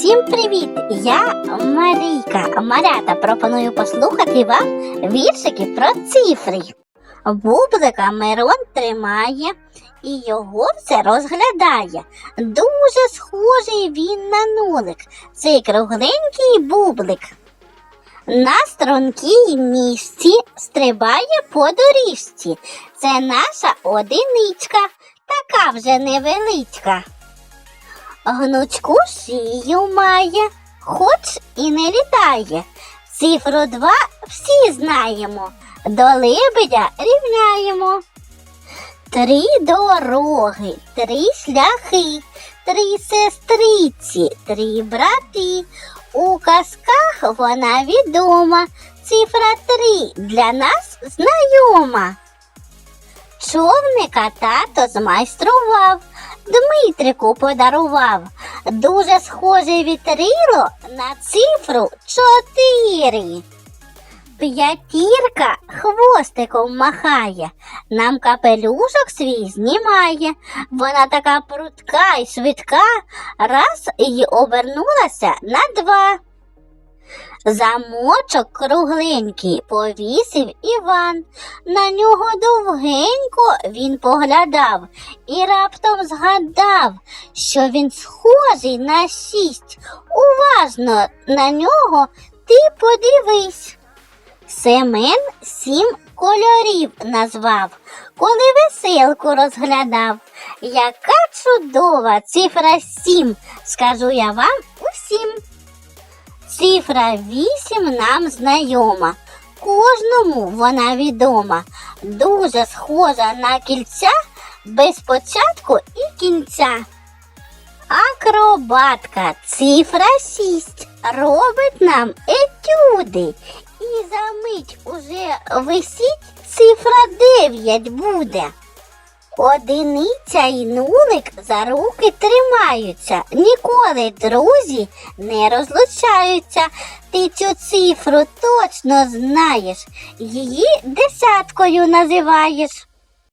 Усім привіт! Я Марійка. Марята пропоную послухати вам віршики про цифри. Бублика Мирон тримає і його все розглядає. Дуже схожий він на нулик. Цей кругленький бублик. На стрункій місці стрибає по доріжці. Це наша одиничка, така вже невеличка. Гнучку шию має, хоч і не літає. Цифру два всі знаємо, до лебедя рівняємо. Три дороги, три шляхи, три сестриці, три брати. У казках вона відома. Цифра три для нас знайома. Човника тато змайстрував, Дмитрику подарував. Дуже схоже вітрило на цифру чотири. П'ятірка хвостиком махає, нам капелюшок свій знімає. Вона така прутка і швидка, раз і обернулася на два. Замочок кругленький повісив Іван. На нього довгенько він поглядав і раптом згадав, що він схожий на шість. Уважно на нього ти подивись. Семен сім кольорів назвав, коли веселку розглядав. Яка чудова цифра сім, скажу я вам усім. Цифра 8 нам знайома. Кожному вона відома. Дуже схожа на кільця без початку і кінця. Акробатка цифра 6 робить нам етюди. І за мить уже висіть цифра 9 буде. Одиниця і нулик за руки тримаються, ніколи друзі не розлучаються. Ти цю цифру точно знаєш, її десяткою називаєш.